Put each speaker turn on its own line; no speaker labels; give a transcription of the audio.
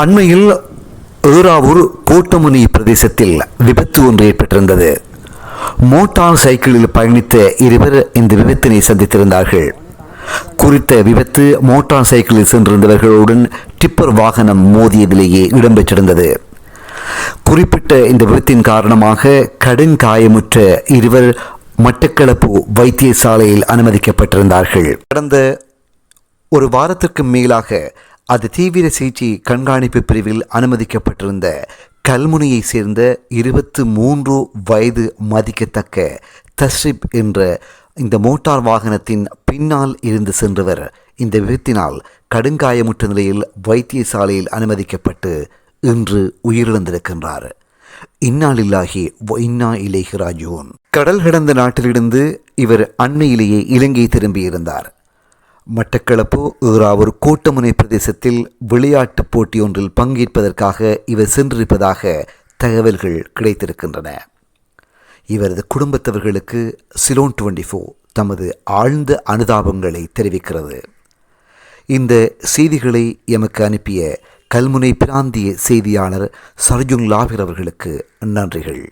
அண்மையில் ஏறாவூர் கோட்டமுனி பிரதேசத்தில் விபத்து ஒன்று ஏற்பட்டிருந்தது. மோட்டார் சைக்கிளில் பயணித்த இருவர் இந்த விபத்தினை சந்தித்திருந்தார்கள். குறித்த விபத்து மோட்டார் சைக்கிளில் சென்றிருந்தவர்களுடன் டிப்பர் வாகனம் மோதியதிலேயே இடம்பெற்றிருந்தது. குறிப்பிட்ட இந்த விபத்தின் காரணமாக கடுங்காயமுற்ற இருவர் மட்டக்களப்பு வைத்தியசாலையில் அனுமதிக்கப்பட்டிருந்தார்கள். கடந்த ஒரு வாரத்திற்கு மேலாக அது தீவிர சிகிச்சை கண்காணிப்பு பிரிவில் அனுமதிக்கப்பட்டிருந்த கல்முனையை சேர்ந்த இருபத்து மூன்று வயது மதிக்கத்தக்க தஸ்ரிப் என்ற இந்த மோட்டார் வாகனத்தின் பின்னால் இருந்து சென்றவர் இந்த விபத்தினால் கடுங்காயமுற்ற நிலையில் வைத்தியசாலையில் அனுமதிக்கப்பட்டு இன்று உயிரிழந்திருக்கின்றார். இன்னாலில்லாகி வ இன்னா இலேஹி ராஜூன் கடல் கடந்த நாட்டிலிருந்து இவர் அண்மையிலேயே இலங்கை திரும்பியிருந்தார். மட்டக்களப்பு ஈராவூர் கோட்டமுனை பிரதேசத்தில் விளையாட்டுப் போட்டி ஒன்றில் பங்கேற்பதற்காக இவர் சென்றிருப்பதாக தகவல்கள் கிடைத்திருக்கின்றன. இவரது குடும்பத்தவர்களுக்கு சிலோன் டுவெண்டி ஃபோர் தமது ஆழ்ந்த அனுதாபங்களை தெரிவிக்கிறது. இந்த செய்திகளை எமக்கு அனுப்பிய கல்முனை பிராந்திய செய்தியாளர் சர்ஜுங் லாபிர் அவர்களுக்கு நன்றிகள்.